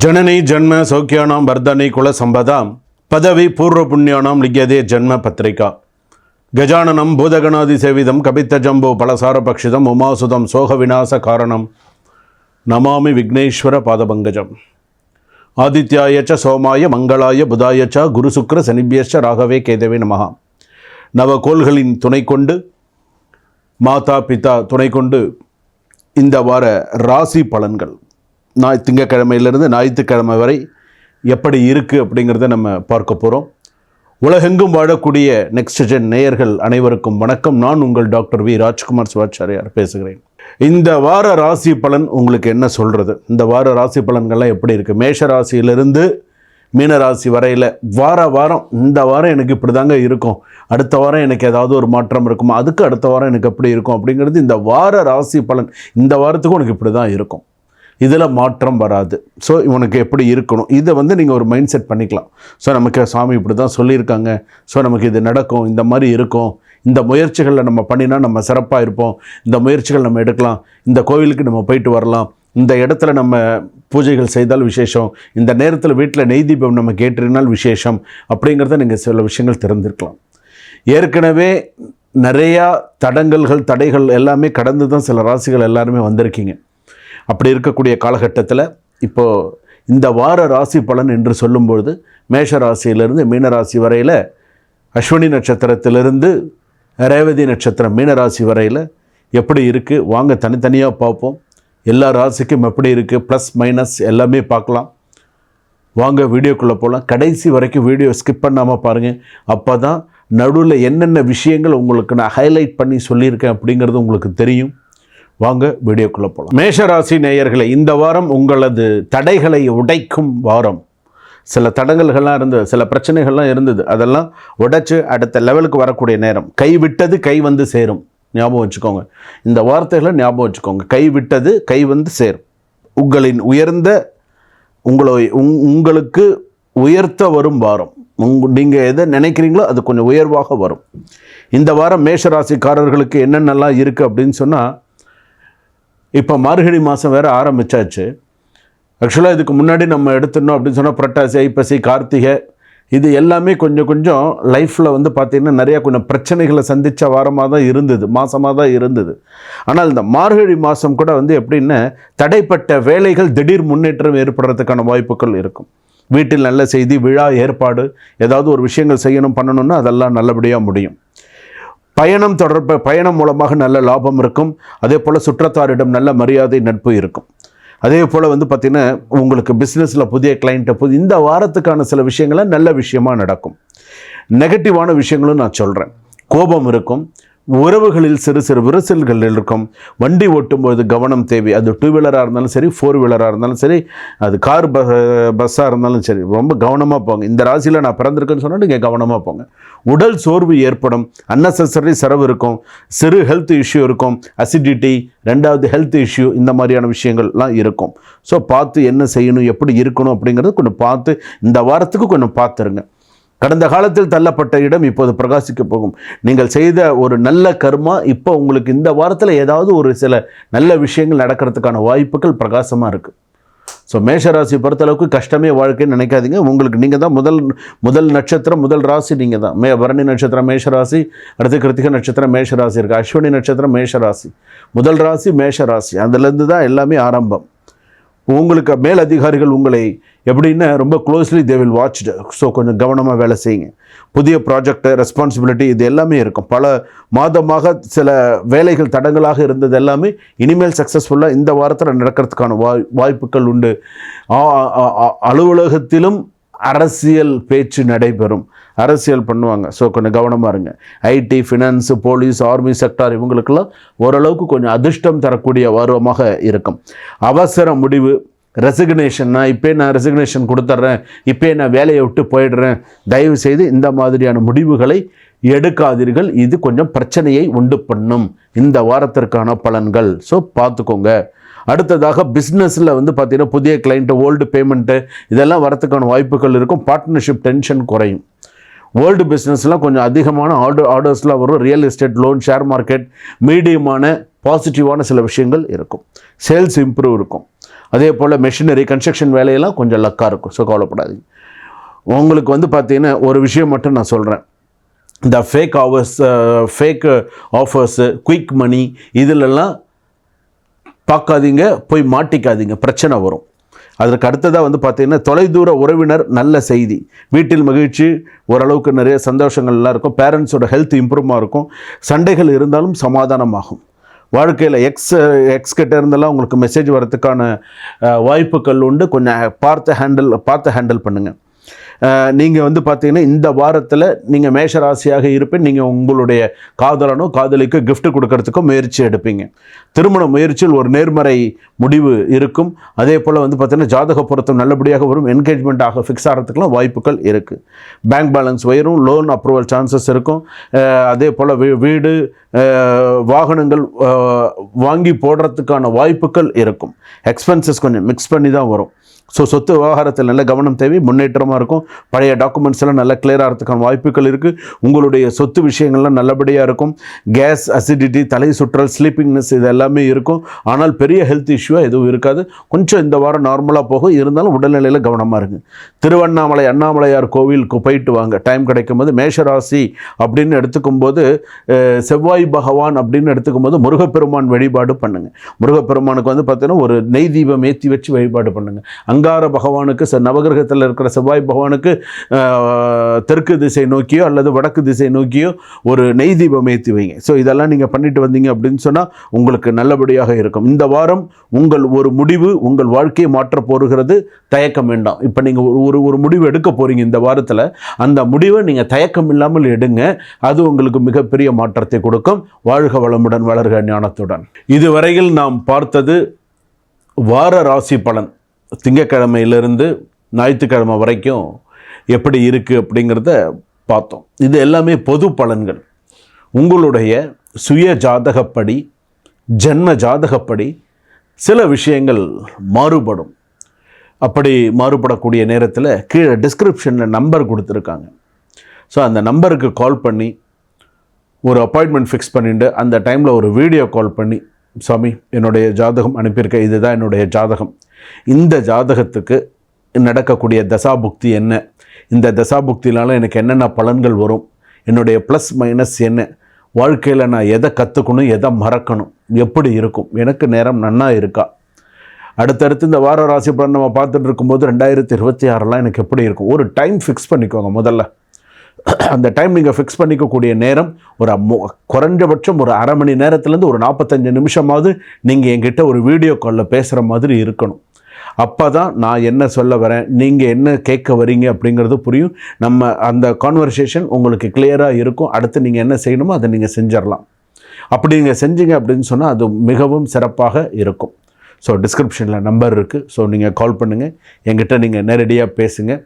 ஜனனி ஜன்ம சௌக்கியானாம் வர்தனை குல சம்பதாம் பதவி பூர்வ புண்ணியானாம் லிங்கியதே ஜன்ம பத்திரிகா. கஜானனம் பூதகணாதி சேவிதம் கபித்த ஜம்போ பலசார பக்ஷிதம் உமாசுதம் சோக விநாச காரணம். நமாமி விக்னேஸ்வர பாதபங்கஜம். ஆதித்யாயச்ச சோமாய மங்களாய புதாயச்ச குருசுக்ர சனிபியச்ச ராகவே கேதவே நமகா நவகோள்களின் துணை கொண்டு மாதா பிதா துணை கொண்டு இந்த வார ராசி பலன்கள். நாய் திங்கக்கிழமையிலிருந்து ஞாயிற்றுக்கிழமை வரை எப்படி இருக்குது அப்படிங்கிறத நம்ம பார்க்க போகிறோம் உலகெங்கும் வாழக்கூடிய நெக்ஸ்ட் ஜென் நேயர்கள் அனைவருக்கும் வணக்கம். நான் உங்கள் டாக்டர் வி. ராஜ்குமார் சிவாச்சாரியார் பேசுகிறேன். இந்த வார ராசி பலன் உங்களுக்கு என்ன சொல்கிறது இந்த வார ராசி பலன்கள்லாம் எப்படி இருக்குது மேஷ ராசியிலிருந்து மீன ராசி வரையில் வார வாரம் இந்த வாரம் எனக்கு இப்படி தாங்க இருக்கும். அடுத்த வாரம் எனக்கு ஏதாவது ஒரு மாற்றம் இருக்குமா? அதுக்கு அடுத்த வாரம் எனக்கு எப்படி இருக்கும் அப்படிங்கிறது இந்த வார ராசி பலன் இந்த வாரத்துக்கும் உனக்கு இப்படி தான் இருக்கும். இதில் மாற்றம் வராது. ஸோ இவனுக்கு எப்படி இருக்கணும்? இதை வந்து நீங்கள் ஒரு மைண்ட் செட் பண்ணிக்கலாம். ஸோ நமக்கு சாமி இப்படி தான் சொல்லியிருக்காங்க. ஸோ நமக்கு இது நடக்கும். இந்த மாதிரி இருக்கும். இந்த முயற்சிகளில் நம்ம பண்ணினா நம்ம சிறப்பாக இருப்போம். இந்த முயற்சிகள் நம்ம எடுக்கலாம். இந்த கோவிலுக்கு நம்ம போயிட்டு வரலாம். இந்த இடத்துல நம்ம பூஜைகள் செய்தால் விசேஷம். இந்த நேரத்தில் வீட்டில் நெய் தீபம் நம்ம கேட்டிருந்தால் விசேஷம். அப்படிங்கிறத நீங்கள் சில விஷயங்கள் தெரிஞ்சிருக்கலாம் ஏற்கனவே நிறையா தடங்கல்கள் தடைகள் எல்லாமே கடந்து தான் சில ராசிகள் எல்லாருமே வந்திருக்கீங்க. அப்படி இருக்கக்கூடிய காலகட்டத்தில் இப்போது இந்த வார ராசி பலன் என்று சொல்லும்பொழுது மேஷ ராசியிலிருந்து மீன ராசி வரையில் அஸ்வினி நட்சத்திரத்திலிருந்து ரேவதி நட்சத்திரம் மீன ராசி வரையில் எப்படி இருக்குது வாங்க தனித்தனியாக பார்ப்போம். எல்லா ராசிக்கும் எப்படி இருக்குது ப்ளஸ் மைனஸ் எல்லாமே பார்க்கலாம். வாங்க வீடியோக்குள்ளே போகலாம் கடைசி வரைக்கும் வீடியோ ஸ்கிப் பண்ணாமல் பாருங்கள் அப்போ தான் நடுவில் என்னென்ன விஷயங்கள் உங்களுக்கு நான் ஹைலைட் பண்ணி சொல்லியிருக்கேன் அப்படிங்கிறது உங்களுக்கு தெரியும். வாங்க வீடியோக்குள்ளே போகலாம் மேஷராசி நேயர்களை இந்த வாரம் உங்களது தடைகளை உடைக்கும் வாரம். சில தடங்கல்கள்லாம் இருந்தது சில பிரச்சனைகள்லாம் இருந்தது. அதெல்லாம் உடைச்சு அடுத்த லெவலுக்கு வரக்கூடிய நேரம். கை விட்டது கை வந்து சேரும். ஞாபகம் வச்சுக்கோங்க. இந்த வார்த்தைகளை ஞாபகம் வச்சுக்கோங்க. கை விட்டது கை வந்து சேரும். உங்களின் உயர்ந்த உங்களை உங் உங்களுக்கு உயர்த்த வரும் வாரம். உங் நீங்கள் எதை நினைக்கிறீங்களோ அது கொஞ்சம் உயர்வாக வரும். இந்த வாரம் மேஷராசிக்காரர்களுக்கு என்னென்னலாம் இருக்குது அப்படின்னு சொன்னால் இப்போ மார்கழி மாதம் வேறு ஆரம்பிச்சாச்சு. ஆக்சுவலாக இதுக்கு முன்னாடி நம்ம எடுத்துடணும் அப்படின்னு சொன்னால் புரட்டாசி ஐப்பசி கார்த்திகை இது எல்லாமே கொஞ்சம் கொஞ்சம் லைஃப்பில் வந்து பார்த்திங்கன்னா நிறையா கொஞ்சம் பிரச்சனைகளை சந்தித்த வாரமாக தான் இருந்தது மாதமாக தான் இருந்தது. ஆனால் இந்த மார்கழி மாதம் கூட வந்து எப்படின்னா தடைப்பட்ட வேலைகள் திடீர் முன்னேற்றம் ஏற்படுறதுக்கான வாய்ப்புகள் இருக்கும். வீட்டில் நல்ல செய்தி விழா ஏற்பாடு ஏதாவது ஒரு விஷயங்கள் செய்யணும் பண்ணணும்னா அதெல்லாம் நல்லபடியாக முடியும். பயணம் தொடர்பு பயணம் மூலமாக நல்ல லாபம் இருக்கும். அதே போல் சுற்றத்தாரிடம் நல்ல மரியாதை நட்பு இருக்கும். அதே போல் வந்து பார்த்திங்கன்னா உங்களுக்கு பிஸ்னஸில் புதிய கிளைண்ட்டை புது இந்த வாரத்துக்கான சில விஷயங்களை நல்ல விஷயமாக நடக்கும். நெகட்டிவான விஷயங்களும் நான் சொல்கிறேன் கோபம் இருக்கும். உறவுகளில் சிறு சிறு விரிசல்கள் இருக்கும். வண்டி ஓட்டும்போது கவனம் தேவை. அது டூ வீலராக இருந்தாலும் சரி ஃபோர் வீலராக இருந்தாலும் சரி அது கார் ப பஸ்ஸாக இருந்தாலும் சரி ரொம்ப கவனமாக போங்க. இந்த ராசியில் நான் பிறந்திருக்கேன்னு சொன்னால் நீங்கள் கவனமாக போங்க. உடல் சோர்வு ஏற்படும். அன்னெசரி செலவு இருக்கும். சிறு ஹெல்த் இஷ்யூ இருக்கும். அசிடிட்டி ரெண்டாவது ஹெல்த் இஷ்யூ இந்த மாதிரியான விஷயங்கள்லாம் இருக்கும். ஸோ பார்த்து என்ன செய்யணும் எப்படி இருக்கணும் அப்படிங்கிறது கொஞ்சம் பார்த்து இந்த வாரத்துக்கு கொஞ்சம் பார்த்துருங்க. கடந்த காலத்தில் தள்ளப்பட்ட இடம் இப்போது பிரகாசிக்க போகும். நீங்கள் செய்த ஒரு நல்ல கர்மா இப்போ உங்களுக்கு இந்த வாரத்தில் ஏதாவது ஒரு சில நல்ல விஷயங்கள் நடக்கிறதுக்கான வாய்ப்புகள் பிரகாசமாக இருக்குது ஸோ மேஷராசி பொறுத்தளவுக்கு கஷ்டமே வாழ்க்கைன்னு நினைக்காதீங்க. உங்களுக்கு நீங்கள் தான் முதல் முதல் நட்சத்திரம் முதல் ராசி நீங்கள் தான். மே பரணி நட்சத்திரம் மேஷராசி அடுத்து கிருத்திக நட்சத்திரம் மேஷராசி இருக்குது அஸ்வினி நட்சத்திரம் மேஷராசி. முதல் ராசி மேஷராசி. அதுலேருந்து தான் எல்லாமே ஆரம்பம். உங்களுக்கு மேல் அதிகாரிகள் உங்களை எப்படின்னா ரொம்ப closely they will watch so கொஞ்சம் கவனமாக வேலை செய்யுங்க. புதிய ப்ராஜெக்ட் ரெஸ்பான்சிபிலிட்டி இது எல்லாமே இருக்கும். பல மாதமாக சில வேலைகள் தடங்களாக இருந்தது எல்லாமே இனிமேல் சக்ஸஸ்ஃபுல்லாக இந்த வாரத்தில் நடக்கிறதுக்கான வாய் வாய்ப்புகள் உண்டு. அலுவலகத்திலும் அரசியல் பேச்சு நடைபெறும். அரசியல் பண்ணுவாங்க. ஸோ கொஞ்சம் கவனமாக இருங்க. IT finance police army sector இவங்களுக்கெல்லாம் ஓரளவுக்கு கொஞ்சம் அதிர்ஷ்டம் தரக்கூடிய வாரமாக இருக்கும். அவசர முடிவு ரெசிக்னேஷன் நான் இப்போ நான் ரெசிக்னேஷன் கொடுத்துட்றேன் இப்போ நான் வேலையை விட்டு போயிடுறேன். தயவு செய்து இந்த மாதிரியான முடிவுகளை எடுக்காதீர்கள். இது கொஞ்சம் பிரச்சனையை உண்டு பண்ணும். இந்த வாரத்திற்கான பலன்கள். ஸோ பார்த்துக்கோங்க. அடுத்ததாக பிஸ்னஸில் வந்து பார்த்திங்கன்னா புதிய கிளைண்ட்டு ஓல்டு பேமெண்ட்டு இதெல்லாம் வரத்துக்கான வாய்ப்புகள் இருக்கும். பார்ட்னர்ஷிப் டென்ஷன் குறையும். வேர்ல்டு பிஸ்னஸ்லாம் கொஞ்சம் அதிகமான ஆர்டர் ஆர்டர்ஸ்லாம் வரும். Real estate loan share market மீடியமான பாசிட்டிவான சில விஷயங்கள் இருக்கும். சேல்ஸ் இம்ப்ரூவ் இருக்கும். அதே போல் மெஷினரி கன்ஸ்ட்ரக்ஷன் வேலையெல்லாம் கொஞ்சம் லக்காக இருக்கும். ஸோ கவலைப்படாதீங்க. உங்களுக்கு வந்து பார்த்தீங்கன்னா ஒரு விஷயம் மட்டும் நான் சொல்கிறேன் இந்த fake offers fake offers quick money இதிலெல்லாம் பார்க்காதீங்க போய் மாட்டிக்காதீங்க. பிரச்சனை வரும். அதற்கு அடுத்ததாக வந்து பார்த்தீங்கன்னா தொலைதூர உறவினர் நல்ல செய்தி. வீட்டில் மகிழ்ச்சி ஓரளவுக்கு நிறைய சந்தோஷங்கள்லாம் இருக்கும். பேரண்ட்ஸோட ஹெல்த் இம்ப்ரூவ்மாக இருக்கும். சண்டைகள் இருந்தாலும் சமாதானமாகும். வாழ்க்கையில் எக்ஸ் எக்ஸ்கிட்ட இருந்தெல்லாம் உங்களுக்கு மெசேஜ் வரதுக்கான வாய்ப்புகள் உண்டு. கொஞ்சம் பார்த்து ஹேண்டில் பார்த்து ஹேண்டில் பண்ணுங்கள் நீங்கள் வந்து பார்த்தீங்கன்னா இந்த வாரத்தில் நீங்கள் மேஷ ராசியாக இருப்பேன் நீங்கள் உங்களுடைய காதலனோ காதலிக்கோ கிஃப்ட் கொடுக்கறதுக்கோ முயற்சி எடுப்பீங்க. திருமண முயற்சியில் ஒரு நேர்மறை முடிவு இருக்கும். அதே போல் வந்து பார்த்தீங்கன்னா ஜாதக பொருத்தம் நல்லபடியாக வரும். என்கேஜ்மெண்ட் ஆக ஃபிக்ஸ் ஆகிறதுக்குலாம் வாய்ப்புகள் இருக்குது பேங்க் பேலன்ஸ் உயரும். லோன் அப்ரூவல் சான்சஸ் இருக்கும். அதே போல் வீடு வாகனங்கள் வாங்கி போடுறதுக்கான வாய்ப்புகள் இருக்கும். எக்ஸ்பென்சஸ் கொஞ்சம் மிக்ஸ் பண்ணி தான் வரும். ஸோ சொத்து விவகாரத்தில் நல்ல கவனம் தேவை முன்னேற்றமாக இருக்கும். பழைய டாக்குமெண்ட்ஸ் எல்லாம் நல்லா கிளியர் ஆகிறதுக்கான வாய்ப்புகள் இருக்குது உங்களுடைய சொத்து விஷயங்கள்லாம் நல்லபடியாக இருக்கும். கேஸ் அசிடிட்டி தலை சுற்றல் ஸ்லீப்பிங்னஸ் இது எல்லாமே இருக்கும். ஆனால் பெரிய ஹெல்த் இஷ்யூவாக எதுவும் இருக்காது. கொஞ்சம் இந்த வாரம் நார்மலாக போகும் இருந்தாலும் உடல்நிலையில் கவனமாக இருங்க. திருவண்ணாமலை அண்ணாமலையார் கோவிலுக்கு போயிட்டு வாங்க. டைம் கிடைக்கும் போது மேஷராசி அப்படின்னு எடுத்துக்கும் போது செவ்வாய் சாய் பகவான் அப்படின்னு எடுத்துக்கும் போது முருகப்பெருமான் வழிபாடு பண்ணுங்க. முருகப்பெருமானுக்கு வந்து பார்த்தீங்கன்னா ஒரு நெய் தீபம் ஏற்றி வச்சு வழிபாடு பண்ணுங்க. அங்கார பகவானுக்கு ச- நவகிரகத்தில் இருக்கிற செவ்வாய் பகவானுக்கு தெற்கு திசை நோக்கியோ அல்லது வடக்கு திசை நோக்கியோ ஒரு நெய் தீபம் ஏற்றி வைங்க. ஸோ இதெல்லாம் நீங்கள் பண்ணிட்டு வந்தீங்க அப்படின்னு சொன்னால் உங்களுக்கு நல்லபடியாக இருக்கும். இந்த வாரம் உங்கள் ஒரு முடிவு உங்கள் வாழ்க்கையை மாற்றப் போகிறது தயக்கம் வேண்டாம். இப்போ நீங்கள் ஒரு ஒரு ஒரு முடிவு எடுக்க போகிறீங்க இந்த வாரத்தில். அந்த முடிவை நீங்கள் தயக்கம் இல்லாமல் எடுங்க. அது உங்களுக்கு மிகப்பெரிய மாற்றத்தை கொடுக்கும். வாழ்க வளமுடன் வளர்க ஞானத்துடன். இதுவரையில் நாம் பார்த்தது வார ராசி பலன். திங்கக்கிழமையிலிருந்து ஞாயிற்றுக்கிழமை வரைக்கும் எப்படி இருக்குது அப்படிங்கிறத பார்த்தோம். இது எல்லாமே பொது பலன்கள். உங்களுடைய சுய ஜாதகப்படி ஜென்ம ஜாதகப்படி சில விஷயங்கள் மாறுபடும். அப்படி மாறுபடக்கூடிய நேரத்தில் கீழே டிஸ்கிரிப்ஷனில் நம்பர் கொடுத்துருக்காங்க. ஸோ அந்த நம்பருக்கு கால் பண்ணி ஒரு அப்பாயின்மெண்ட் ஃபிக்ஸ் பண்ணிட்டு அந்த டைமில் ஒரு வீடியோ கால் பண்ணி சாமி என்னுடைய ஜாதகம் அனுப்பியிருக்கேன் இதுதான் என்னுடைய ஜாதகம். இந்த ஜாதகத்துக்கு நடக்கக்கூடிய தசாபுக்தி என்ன? இந்த தசாபுக்தினால எனக்கு என்னென்ன பலன்கள் வரும்? என்னுடைய ப்ளஸ் மைனஸ் என்ன? வாழ்க்கையில் நான் எதை கற்றுக்கணும் எதை மறக்கணும்? எப்படி இருக்கும்? எனக்கு நேரம் நன்னா இருக்கா? அடுத்தடுத்து இந்த வார ராசி பலன் நம்ம பார்த்துட்டு இருக்கும்போது ரெண்டாயிரத்தி இருபத்தி ஆறுலாம் எனக்கு எப்படி இருக்கும்? ஒரு டைம் ஃபிக்ஸ் பண்ணிக்கோங்க முதல்ல. அந்த டைம் நீங்கள் ஃபிக்ஸ் பண்ணிக்கக்கூடிய நேரம் ஒரு குறைஞ்சபட்சம் ஒரு அரை மணி நேரத்துலேருந்து ஒரு நாற்பத்தஞ்சு நிமிஷமாவது நீங்கள் என்கிட்ட ஒரு வீடியோ காலில் பேசுகிற மாதிரி இருக்கணும். அப்போ தான் நான் என்ன சொல்ல வரேன் நீங்கள் என்ன கேட்க வரீங்க அப்படிங்கிறது புரியும். நம்ம அந்த கான்வர்சேஷன் உங்களுக்கு கிளியராக இருக்கும். அடுத்து நீங்கள் என்ன செய்யணுமோ அதை நீங்கள் செஞ்சிடலாம் அப்படி நீங்கள் செஞ்சீங்க அப்படின்னு சொன்னால் அது மிகவும் சிறப்பாக இருக்கும். ஸோ டிஸ்கிரிப்ஷனில் நம்பர் இருக்குது ஸோ நீங்கள் கால் பண்ணுங்கள் என்கிட்ட நீங்கள் நேரடியாக பேசுங்கள்